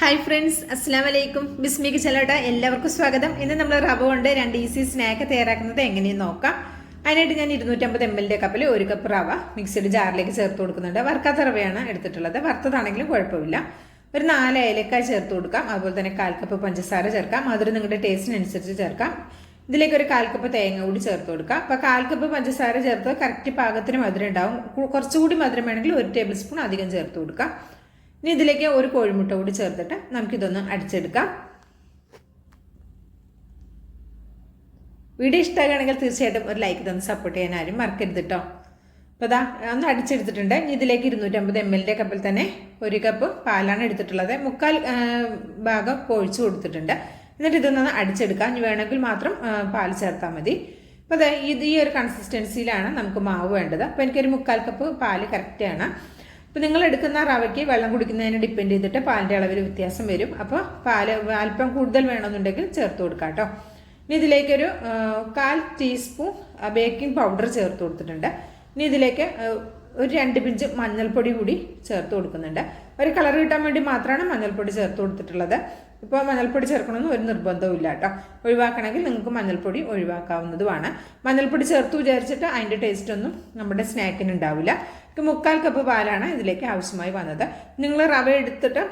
Hi friends അസ്സാം വലൈക്കും ബിസ്മിക്ക് ചെലോട്ട എല്ലാവർക്കും സ്വാഗതം. ഇന്ന് നമ്മൾ റവ കൊണ്ട് രണ്ട് ഈസി സ്നാക്ക് തയ്യാറാക്കുന്നത് എങ്ങനെയെന്ന് നോക്കാം. അതിനായിട്ട് ഞാൻ ഇരുന്നൂറ്റമ്പത് എം എല്ലിന്റെ കപ്പിൽ ഒരു കപ്പ് റവ മിക്സഡ് ജാറിലേക്ക് ചേർത്ത് കൊടുക്കുന്നുണ്ട്. വറുക്കാത്ത റവയാണ് എടുത്തിട്ടുള്ളത്. വറുത്തതാണെങ്കിലും കുഴപ്പമില്ല. ഒരു നാല് ഏലക്കായ ചേർത്ത് കൊടുക്കാം. അതുപോലെ തന്നെ കാൽ കപ്പ് പഞ്ചസാര ചേർക്കാം. മധുരം നിങ്ങളുടെ ടേസ്റ്റിനനുസരിച്ച് ചേർക്കാം. ഇതിലേക്ക് ഒരു കാൽ കപ്പ് തേങ്ങ കൂടി ചേർത്ത് കൊടുക്കാം. അപ്പോൾ കാൽ കപ്പ് പഞ്ചസാര ചേർത്ത് കറക്റ്റ് പാകത്തിന് മധുരം ഉണ്ടാവും. കുറച്ചുകൂടി മധുരം വേണമെങ്കിൽ ഒരു ടേബിൾ സ്പൂൺ അധികം ചേർത്ത് കൊടുക്കാം. ഇനി ഇതിലേക്ക് ഒരു കോഴിമുട്ട കൂടി ചേർത്തിട്ട് നമുക്കിതൊന്ന് അടിച്ചെടുക്കാം. വീഡിയോ ഇഷ്ടമാകുകയാണെങ്കിൽ തീർച്ചയായിട്ടും ഒരു ലൈക്ക് തന്ന് സപ്പോർട്ട് ചെയ്യാൻ ആരും മറക്കരുത് കേട്ടോ അപ്പോൾ അതാ ഒന്ന് അടിച്ചെടുത്തിട്ടുണ്ട്. ഇനി ഇതിലേക്ക് ഇരുന്നൂറ്റമ്പത് എം എല്ലിന്റെ കപ്പിൽ തന്നെ ഒരു കപ്പ് പാലാണ് എടുത്തിട്ടുള്ളത്. മുക്കാൽ ഭാഗം ഒഴിച്ചു കൊടുത്തിട്ടുണ്ട്. എന്നിട്ട് ഇതൊന്ന് അടിച്ചെടുക്കാം. ഇനി വേണമെങ്കിൽ മാത്രം പാൽ ചേർത്താൽ മതി. അപ്പോൾ അതെ ഇത് ഈ ഒരു കൺസിസ്റ്റൻസിയിലാണ് നമുക്ക് മാവ് വേണ്ടത്. അപ്പോൾ എനിക്കൊരു മുക്കാൽ കപ്പ് പാൽ കറക്റ്റാണ് അപ്പോൾ നിങ്ങൾ എടുക്കുന്ന റവയ്ക്ക് വെള്ളം കുടിക്കുന്നതിനെ ഡിപ്പെൻഡ് ചെയ്തിട്ട് പാലിന്റെ അളവിൽ വ്യത്യാസം വരും. അപ്പോൾ പാൽ അല്പം കൂടുതൽ വേണമെന്നുണ്ടെങ്കിൽ ചേർത്ത് കൊടുക്കാം കേട്ടോ. ഇനി ഇതിലേക്കൊരു കാൽ ടീസ്പൂൺ ബേക്കിംഗ് പൗഡർ ചേർത്ത് കൊടുത്തിട്ടുണ്ട്. ഇനി ഇതിലേക്ക് ഒരു രണ്ട് പിഞ്ച് മഞ്ഞൾപ്പൊടി കൂടി ചേർത്ത് കൊടുക്കുന്നുണ്ട്. ഒരു കളർ കിട്ടാൻ വേണ്ടി മാത്രമാണ് മഞ്ഞൾപ്പൊടി ചേർത്ത് കൊടുത്തിട്ടുള്ളത്. ഇപ്പോൾ മഞ്ഞൾപ്പൊടി ചേർക്കണമെന്ന് ഒരു നിർബന്ധവും ഇല്ല കേട്ടോ. ഒഴിവാക്കണമെങ്കിൽ നിങ്ങൾക്ക് മഞ്ഞൾപ്പൊടി ഒഴിവാക്കാവുന്നതുമാണ്. മഞ്ഞൾപ്പൊടി ചേർത്ത് വിചാരിച്ചിട്ട് അതിന്റെ ടേസ്റ്റ് ഒന്നും നമ്മുടെ സ്നാക്കിന് ഉണ്ടാവില്ല. മുക്കാൽ കപ്പ് പാലാണ് ഇതിലേക്ക് ആവശ്യമായി വന്നത്. നിങ്ങൾ റവ എടുത്തിട്ട്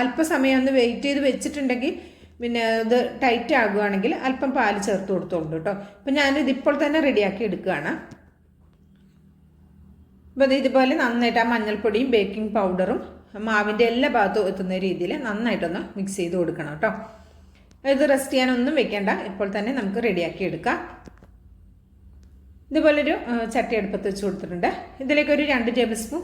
അല്പസമയം ഒന്ന് വെയിറ്റ് ചെയ്ത് വെച്ചിട്ടുണ്ടെങ്കിൽ പിന്നെ ഇത് ടൈറ്റ് ആകുകയാണെങ്കിൽ അല്പം പാൽ ചേർത്ത് കൊടുത്തോളൂ കേട്ടോ. അപ്പം ഞാനിത് ഇപ്പോൾ തന്നെ റെഡിയാക്കി എടുക്കുകയാണ്. അപ്പോൾ ഇതുപോലെ നന്നായിട്ട് ആ മഞ്ഞൾപ്പൊടിയും ബേക്കിംഗ് പൗഡറും മാവിന്റെ എല്ലാ ഭാഗത്തും എത്തുന്ന രീതിയിൽ നന്നായിട്ടൊന്ന് മിക്സ് ചെയ്ത് കൊടുക്കണം കേട്ടോ ഇത് റെസ്റ്റ് ചെയ്യാനൊന്നും വെക്കേണ്ട. ഇപ്പോൾ തന്നെ നമുക്ക് റെഡിയാക്കി എടുക്കാം. ഇതുപോലൊരു ചട്ടി അടുപ്പത്ത് വെച്ച് കൊടുത്തിട്ടുണ്ട്. ഇതിലേക്ക് ഒരു രണ്ട് ടേബിൾ സ്പൂൺ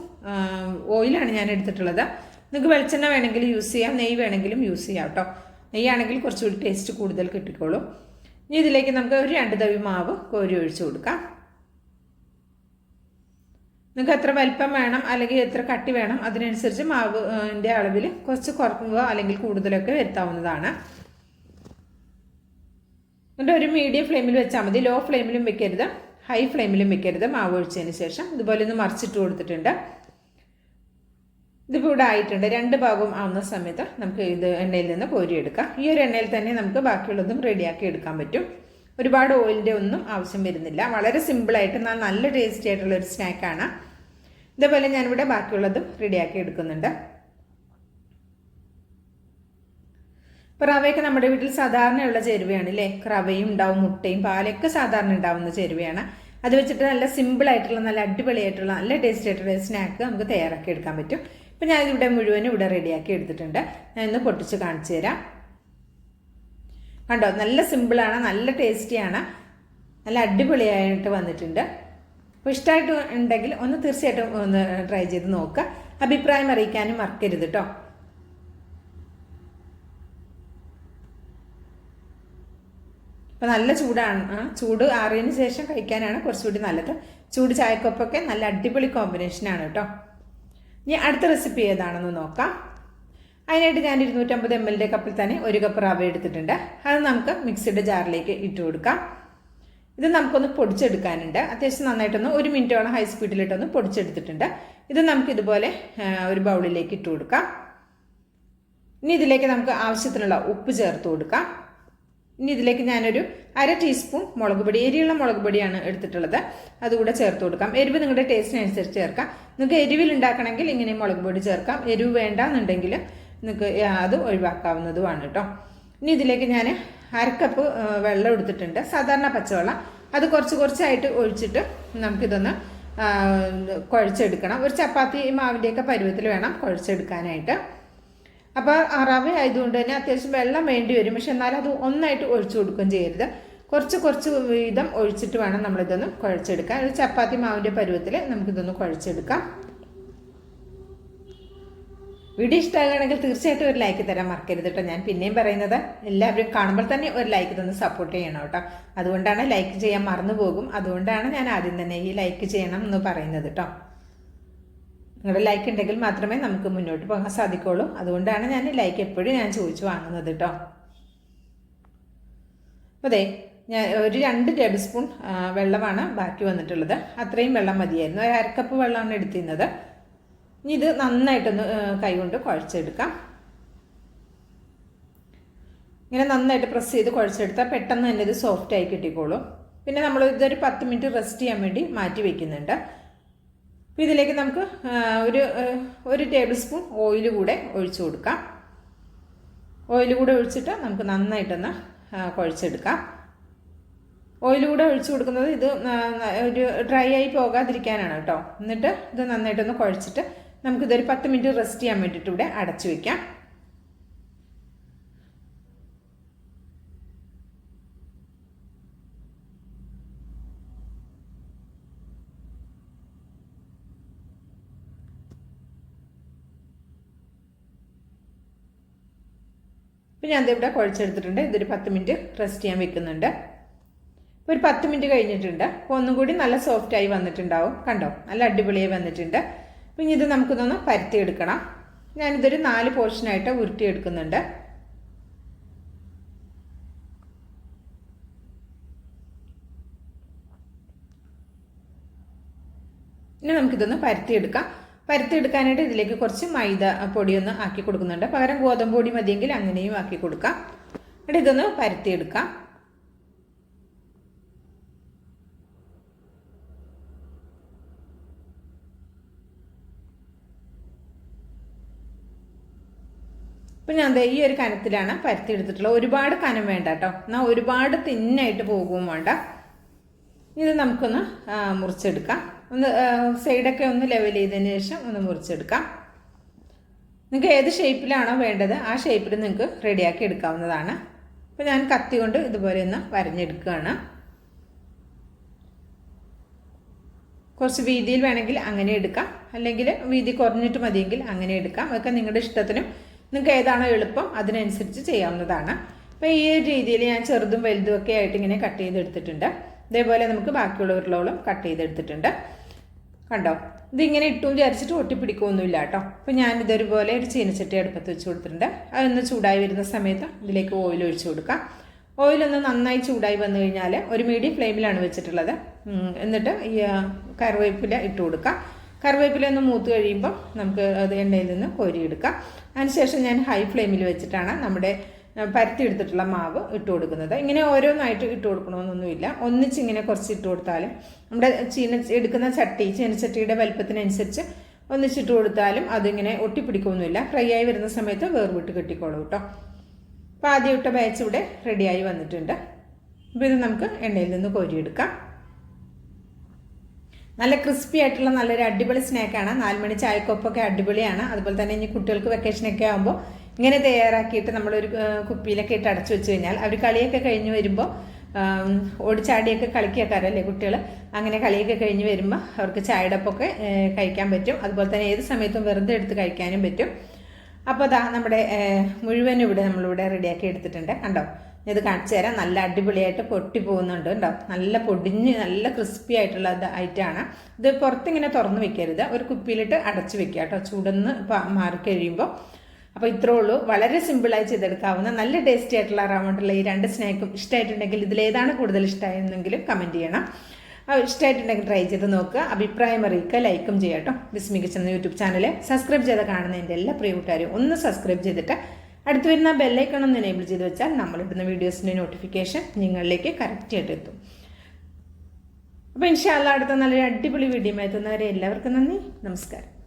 ഓയിലാണ് ഞാൻ എടുത്തിട്ടുള്ളത്. നിങ്ങൾക്ക് വെളിച്ചെണ്ണ വേണമെങ്കിൽ യൂസ് ചെയ്യാം. നെയ്യ് വേണമെങ്കിലും യൂസ് ചെയ്യാം കേട്ടോ നെയ്യാണെങ്കിൽ കുറച്ചുകൂടി ടേസ്റ്റ് കൂടുതൽ കിട്ടിക്കോളും. ഇനി ഇതിലേക്ക് നമുക്ക് ഒരു രണ്ട് തവി മാവ് കോരി ഒഴിച്ച് കൊടുക്കാം. നിങ്ങൾക്ക് എത്ര വലിപ്പം വേണം അല്ലെങ്കിൽ എത്ര കട്ടി വേണം അതിനനുസരിച്ച് മാവ് ന്റെ അളവിൽ കുറച്ച് കുറക്കുക അല്ലെങ്കിൽ കൂടുതലൊക്കെ വരുത്താവുന്നതാണ്. എന്നിട്ട് ഒരു മീഡിയം ഫ്ലെയിമിൽ വെച്ചാൽ മതി. ലോ ഫ്ലെയിമിലും വെക്കരുത് ഹൈ ഫ്ലെയിമിലും വെക്കരുത് മാവ് ഒഴിച്ചതിന് ശേഷം. ഇതുപോലെ ഒന്ന് മറിച്ചിട്ട് കൊടുത്തിട്ടുണ്ട്. ഇതിപ്പോൾ ഇവിടെ ആയിട്ടുണ്ട്. രണ്ട് ഭാഗവും ആവുന്ന സമയത്ത് നമുക്ക് ഇത് എണ്ണയിൽ നിന്ന് കോരിയെടുക്കാം. ഈ ഒരു എണ്ണയിൽ തന്നെ നമുക്ക് ബാക്കിയുള്ളതും റെഡിയാക്കി എടുക്കാൻ പറ്റും. ഒരുപാട് ഓയിലിന്റെ ഒന്നും ആവശ്യം വരുന്നില്ല. വളരെ സിമ്പിളായിട്ട് നല്ല ടേസ്റ്റി ആയിട്ടുള്ള ഒരു സ്നാക്കാണ് ഇതേപോലെ ഞാനിവിടെ ബാക്കിയുള്ളതും റെഡിയാക്കി എടുക്കുന്നുണ്ട്. ഇപ്പോൾ റവയൊക്കെ നമ്മുടെ വീട്ടിൽ സാധാരണയുള്ള ചേരുവയാണ് അല്ലേ റവയും ഉണ്ടാവും മുട്ടയും പാലൊക്കെ സാധാരണ ഉണ്ടാവുന്ന ചേരുവയാണ്. അത് വെച്ചിട്ട് നല്ല സിമ്പിൾ ആയിട്ടുള്ള നല്ല അടിപൊളിയായിട്ടുള്ള നല്ല ടേസ്റ്റി ആയിട്ടുള്ള സ്നാക്ക് നമുക്ക് തയ്യാറാക്കി എടുക്കാൻ പറ്റും. ഇപ്പം ഞാനിവിടെ മുഴുവനും ഇവിടെ റെഡിയാക്കി എടുത്തിട്ടുണ്ട്. ഞാൻ ഇന്ന് പൊട്ടിച്ച് കാണിച്ചു തരാം. കണ്ടോ? നല്ല സിമ്പിളാണ് നല്ല ടേസ്റ്റിയാണ് നല്ല അടിപൊളിയായിട്ട് വന്നിട്ടുണ്ട്. അപ്പോൾ ഇഷ്ടമായിട്ട് ഉണ്ടെങ്കിൽ ഒന്ന് തീർച്ചയായിട്ടും ഒന്ന് ട്രൈ ചെയ്ത് നോക്കുക. അഭിപ്രായം അറിയിക്കാനും മറക്കരുത് കേട്ടോ അപ്പോൾ നല്ല ചൂടാണ്. ആ ചൂട് ആറിയതിന് ശേഷം കഴിക്കാനാണ് കുറച്ചുകൂടി നല്ലത്. ചൂട് ചായക്കൊപ്പൊക്കെ നല്ല അടിപൊളി കോമ്പിനേഷനാണ് കേട്ടോ ഇനി അടുത്ത റെസിപ്പി ഏതാണെന്ന് നോക്കാം. അതിനായിട്ട് ഞാൻ ഇരുന്നൂറ്റമ്പത് എം എല്ലിന്റെ കപ്പിൽ തന്നെ ഒരു കപ്പ് റവ എടുത്തിട്ടുണ്ട്. അത് നമുക്ക് മിക്സിയുടെ ജാറിലേക്ക് ഇട്ട് കൊടുക്കാം. ഇത് നമുക്കൊന്ന് പൊടിച്ചെടുക്കാനുണ്ട്. അത്യാവശ്യം നന്നായിട്ടൊന്ന് ഒരു മിനിറ്റോളം ഹൈ സ്പീഡിലിട്ടൊന്ന് പൊടിച്ചെടുത്തിട്ടുണ്ട്. ഇത് നമുക്ക് ഇതുപോലെ ഒരു ബൗളിലേക്ക് ഇട്ട് കൊടുക്കാം. ഇനി ഇതിലേക്ക് നമുക്ക് ആവശ്യത്തിനുള്ള ഉപ്പ് ചേർത്ത് കൊടുക്കാം. ഇനി ഇതിലേക്ക് ഞാനൊരു അര ടീസ്പൂൺ മുളക് പൊടി എരിയുള്ള മുളക് പൊടിയാണ് എടുത്തിട്ടുള്ളത്. അതുകൂടെ ചേർത്ത് കൊടുക്കാം. എരിവ് നിങ്ങളുടെ ടേസ്റ്റിനനുസരിച്ച് ചേർക്കാം. നിങ്ങൾക്ക് എരിവിൽ ഉണ്ടാക്കണമെങ്കിൽ ഇങ്ങനെ മുളക് പൊടി ചേർക്കാം. എരിവ് വേണ്ട എന്നുണ്ടെങ്കിൽ നിങ്ങൾക്ക് അത് ഒഴിവാക്കാവുന്നതുമാണ് കേട്ടോ. ഇനി ഇതിലേക്ക് ഞാൻ അരക്കപ്പ് വെള്ളം എടുത്തിട്ടുണ്ട്. സാധാരണ പച്ചവെള്ളം. അത് കുറച്ച് കുറച്ചായിട്ട് ഒഴിച്ചിട്ട് നമുക്കിതൊന്ന് കുഴച്ചെടുക്കണം. ഒരു ചപ്പാത്തി മാവിന്റെയൊക്കെ പരുവത്തിൽ വേണം കുഴച്ചെടുക്കാനായിട്ട്. അപ്പോൾ റവ ആയതുകൊണ്ട് തന്നെ അത്യാവശ്യം വെള്ളം വേണ്ടി വരും. പക്ഷെ എന്നാലും അത് ഒന്നായിട്ട് ഒഴിച്ചു കൊടുക്കുകയും ചെയ്യരുത്. കുറച്ച് കുറച്ച് വീതം ഒഴിച്ചിട്ട് വേണം നമ്മളിതൊന്ന് കുഴച്ചെടുക്കാൻ. ഒരു ചപ്പാത്തി മാവിന്റെ പരുവത്തിൽ നമുക്കിതൊന്ന് കുഴച്ചെടുക്കാം. വീഡിയോ ഇഷ്ടമാകുകയാണെങ്കിൽ തീർച്ചയായിട്ടും ഒരു ലൈക്ക് തരാൻ മറക്കരുത് കേട്ടോ. ഞാൻ പിന്നെയും പറയുന്നത് എല്ലാവരും കാണുമ്പോൾ തന്നെ ഒരു ലൈക്ക് തന്ന് സപ്പോർട്ട് ചെയ്യണം കേട്ടോ. അതുകൊണ്ടാണ് ലൈക്ക് ചെയ്യാൻ മറന്നു പോകും. അതുകൊണ്ടാണ് ഞാൻ ആദ്യം തന്നെ ഈ ലൈക്ക് ചെയ്യണം എന്ന് പറയുന്നത് കേട്ടോ. നിങ്ങളുടെ ലൈക്ക് ഉണ്ടെങ്കിൽ മാത്രമേ നമുക്ക് മുന്നോട്ട് പോകാൻ സാധിക്കുള്ളൂ അതുകൊണ്ടാണ് ഞാൻ ലൈക്ക് എപ്പോഴും ഞാൻ ചോദിച്ചു വാങ്ങുന്നത് കേട്ടോ. അതെ ഞാൻ ഒരു രണ്ട് ടേബിൾ സ്പൂൺ വെള്ളമാണ് ബാക്കി വന്നിട്ടുള്ളത്. അത്രയും വെള്ളം മതിയായിരുന്നു. ഒരു അരക്കപ്പ് വെള്ളമാണ് എടുത്തിരുന്നത്. ഇനി ഇത് നന്നായിട്ടൊന്ന് കൈകൊണ്ട് കുഴച്ചെടുക്കാം. ഇങ്ങനെ നന്നായിട്ട് പ്രസ് ചെയ്ത് കുഴച്ചെടുത്താൽ പെട്ടെന്ന് തന്നെ ഇത് സോഫ്റ്റ് ആയി കിട്ടിക്കോളും. പിന്നെ നമ്മൾ ഇതൊരു പത്ത് മിനിറ്റ് റെസ്റ്റ് ചെയ്യാൻ വേണ്ടി മാറ്റി വെക്കുന്നുണ്ട്. അപ്പോൾ ഇതിലേക്ക് നമുക്ക് ഒരു ഒരു ടേബിൾ സ്പൂൺ ഓയിൽ കൂടെ ഒഴിച്ചു കൊടുക്കാം. ഓയിൽ കൂടെ ഒഴിച്ചിട്ട് നമുക്ക് നന്നായിട്ടൊന്ന് കുഴച്ചെടുക്കാം. ഓയിൽ കൂടെ ഒഴിച്ചു കൊടുക്കുന്നത് ഇത് ഒരു ഡ്രൈ ആയി പോകാതിരിക്കാനാണ് കേട്ടോ. എന്നിട്ട് ഇത് നന്നായിട്ടൊന്ന് കുഴച്ചിട്ട് നമുക്കിതൊരു പത്ത് മിനിറ്റ് റെസ്റ്റ് ചെയ്യാൻ വേണ്ടിയിട്ട് ഇവിടെ അടച്ചു വെക്കാം. ഇപ്പം ഞാൻ ഇവിടെ കുഴച്ചെടുത്തിട്ടുണ്ട്. ഇതൊരു പത്ത് മിനിറ്റ് റെസ്റ്റ് ചെയ്യാൻ വെക്കുന്നുണ്ട്. ഒരു പത്ത് മിനിറ്റ് കഴിഞ്ഞിട്ടുണ്ട്. അപ്പോൾ ഒന്നും കൂടി നല്ല സോഫ്റ്റായി വന്നിട്ടുണ്ടാവും. കണ്ടോ? നല്ല അടിപൊളിയായി വന്നിട്ടുണ്ട്. അപ്പം ഇനി ഇത് നമുക്കിതൊന്ന് പരത്തിയെടുക്കണം. ഞാനിതൊരു നാല് പോർഷനായിട്ട് ഉരുട്ടിയെടുക്കുന്നുണ്ട്. ഇനി നമുക്കിതൊന്ന് പരത്തിയെടുക്കാം. പരത്തിയെടുക്കാനായിട്ട് ഇതിലേക്ക് കുറച്ച് മൈദ പൊടിയൊന്ന് ആക്കി കൊടുക്കുന്നുണ്ട്. പകരം ഗോതമ്പ് പൊടി മതിയെങ്കിൽ അങ്ങനെയും ആക്കി കൊടുക്കാം. എന്നിട്ട് ഇതൊന്ന് പരത്തിയെടുക്കാം. ഇപ്പം ഞാൻ ദേ ഈ ഒരു കനത്തിലാണ് പരത്തി എടുത്തിട്ടുള്ളത്. ഒരുപാട് കനം വേണ്ട കേട്ടോ. എന്നാൽ ഒരുപാട് തിന്നായിട്ട് പോകുകയും വേണ്ട. ഇത് നമുക്കൊന്ന് മുറിച്ചെടുക്കാം. ഒന്ന് സൈഡൊക്കെ ഒന്ന് ലെവൽ ചെയ്തതിന് ശേഷം ഒന്ന് മുറിച്ചെടുക്കാം. നിങ്ങൾക്ക് ഏത് ഷേപ്പിലാണോ വേണ്ടത് ആ ഷേപ്പിൽ നിങ്ങൾക്ക് റെഡിയാക്കി എടുക്കാവുന്നതാണ്. അപ്പോൾ ഞാൻ കത്തി കൊണ്ട് ഇതുപോലെ ഒന്ന് വരഞ്ഞെടുക്കുകയാണ്. കുറച്ച് വീതിയിൽ വേണമെങ്കിൽ അങ്ങനെ എടുക്കാം. അല്ലെങ്കിൽ വീതി കുറഞ്ഞിട്ട് മതിയെങ്കിൽ അങ്ങനെ എടുക്കാം. അതൊക്കെ നിങ്ങളുടെ ഇഷ്ടത്തിനും നിങ്ങൾക്ക് ഏതാണോ എളുപ്പം അതിനനുസരിച്ച് ചെയ്യാവുന്നതാണ്. അപ്പോൾ ഈ ഒരു രീതിയിൽ ഞാൻ ചെറുതും വലുതും ഒക്കെ ആയിട്ട് ഇങ്ങനെ കട്ട് ചെയ്തെടുത്തിട്ടുണ്ട്. ഇതേപോലെ നമുക്ക് ബാക്കിയുള്ള ഉരുളകളും കട്ട് ചെയ്തെടുത്തിട്ടുണ്ട്. കണ്ടോ? ഇതിങ്ങനെ ഇട്ടും വിചാരിച്ചിട്ട് ഒട്ടിപ്പിടിക്കുകയൊന്നുമില്ല കേട്ടോ. അപ്പോൾ ഞാൻ ഇതൊരുപോലെ ഒരു ചീനച്ചട്ടി അടുപ്പത്ത് വെച്ച് കൊടുത്തിട്ടുണ്ട്. അതൊന്ന് ചൂടായി വരുന്ന സമയത്ത് ഇതിലേക്ക് ഓയിൽ ഒഴിച്ചു കൊടുക്കാം. ഓയിലൊന്ന് നന്നായി ചൂടായി വന്നു കഴിഞ്ഞാൽ ഒരു മീഡിയം ഫ്ലെയിമിലാണ് വെച്ചിട്ടുള്ളത്. എന്നിട്ട് ഈ കറിവേപ്പില ഇട്ട് കൊടുക്കാം. കറിവേപ്പില ഒന്ന് മൂത്ത് കഴിയുമ്പോൾ നമുക്ക് അത് എണ്ണയിൽ നിന്ന് കോരിയെടുക്കാം. അതിനുശേഷം ഞാൻ ഹൈ ഫ്ലെയിമിൽ വെച്ചിട്ടാണ് നമ്മുടെ പരത്തി എടുത്തിട്ടുള്ള മാവ് ഇട്ട് കൊടുക്കുന്നത്. ഇങ്ങനെ ഓരോന്നായിട്ട് ഇട്ട് കൊടുക്കണമെന്നൊന്നുമില്ല ഒന്നിച്ചിങ്ങനെ കുറച്ച് ഇട്ട് കൊടുത്താലും നമ്മുടെ ചീന എടുക്കുന്ന ചട്ടി ചീനച്ചട്ടിയുടെ വലുപ്പത്തിനനുസരിച്ച് ഒന്നിച്ചിട്ട് കൊടുത്താലും അതിങ്ങനെ ഒട്ടിപ്പിടിക്കൊന്നുമില്ല ഫ്രൈ ആയി വരുന്ന സമയത്ത് വേർവിട്ട് കെട്ടിക്കോളൂ കേട്ടോ അപ്പോൾ ആദ്യം ഇട്ട ബാച്ച് ഇവിടെ റെഡിയായി വന്നിട്ടുണ്ട്. അപ്പോൾ ഇത് നമുക്ക് എണ്ണയിൽ നിന്ന് കോരിയെടുക്കാം. നല്ല ക്രിസ്പി ആയിട്ടുള്ള നല്ലൊരു അടിപൊളി സ്നാക്കാണ് നാലുമണി ചായക്കൊപ്പൊക്കെ അടിപൊളിയാണ്. അതുപോലെ തന്നെ ഇനി കുട്ടികൾക്ക് വെക്കേഷനൊക്കെ ആകുമ്പോൾ ഇങ്ങനെ തയ്യാറാക്കിയിട്ട് നമ്മളൊരു കുപ്പിയിലൊക്കെ ഇട്ട് അടച്ചു വെച്ച് കഴിഞ്ഞാൽ അവർ കളിയൊക്കെ കഴിഞ്ഞ് വരുമ്പോൾ ഓടിച്ചാടിയൊക്കെ കളിക്കാക്കാരല്ലേ കുട്ടികൾ അങ്ങനെ കളിയൊക്കെ കഴിഞ്ഞ് വരുമ്പോൾ അവർക്ക് ഏ, കഴിക്കാൻ പറ്റും. അതുപോലെ തന്നെ ഏത് സമയത്തും വെറുതെ എടുത്ത് കഴിക്കാനും പറ്റും. അപ്പോൾ അതാ നമ്മുടെ മുഴുവനും ഇവിടെ നമ്മളിവിടെ റെഡിയാക്കി എടുത്തിട്ടുണ്ട്. കണ്ടോ? ഇത് കാണിച്ചു തരാം. നല്ല അടിപൊളിയായിട്ട് പൊട്ടി പോകുന്നുണ്ട് കേട്ടോ. നല്ല പൊടിഞ്ഞ് നല്ല ക്രിസ്പി ആയിട്ടുള്ള ഐറ്റാണ് ഇത് പുറത്തിങ്ങനെ തുറന്ന് വെക്കരുത്. ഒരു കുപ്പിയിലിട്ട് അടച്ചു വെക്കുക കേട്ടോ. ചൂടൊന്ന് മാറി കഴിയുമ്പോൾ അപ്പോൾ ഇത്രേ ഉള്ളൂ. വളരെ സിമ്പിളായി ചെയ്തെടുക്കാവുന്ന നല്ല ടേസ്റ്റി ആയിട്ടുള്ള റൗണ്ടുള്ള ഈ രണ്ട് സ്നാക്കും ഇഷ്ടമായിട്ടുണ്ടെങ്കിൽ ഇതിലേതാണ് കൂടുതൽ ഇഷ്ടമായെന്നെങ്കിലും കമന്റ് ചെയ്യണം. ഇഷ്ടമായിട്ടുണ്ടെങ്കിൽ ട്രൈ ചെയ്ത് നോക്കുക. അഭിപ്രായം അറിയിക്കുക. ലൈക്കും ചെയ്യാം കേട്ടോ. യൂട്യൂബ് ചാനൽ സബ്സ്ക്രൈബ് ചെയ്ത് കാണുന്ന എന്റെ എല്ലാ പ്രിയകൂട്ടുകാരും ഒന്ന് സബ്സ്ക്രൈബ് ചെയ്തിട്ട് അടുത്ത് വരുന്ന ബെല്ലൈക്കൺ ഒന്ന് എനേബിൾ ചെയ്ത് വെച്ചാൽ നമ്മളിടുന്ന വീഡിയോസിന്റെ നോട്ടിഫിക്കേഷൻ നിങ്ങളിലേക്ക് കറക്റ്റായിട്ട് എത്തും. അപ്പോൾ ഇൻഷാല്ല അടുത്ത നല്ലൊരു അടിപൊളി വീഡിയോ എത്തുന്നവരെ എല്ലാവർക്കും നന്ദി. നമസ്കാരം.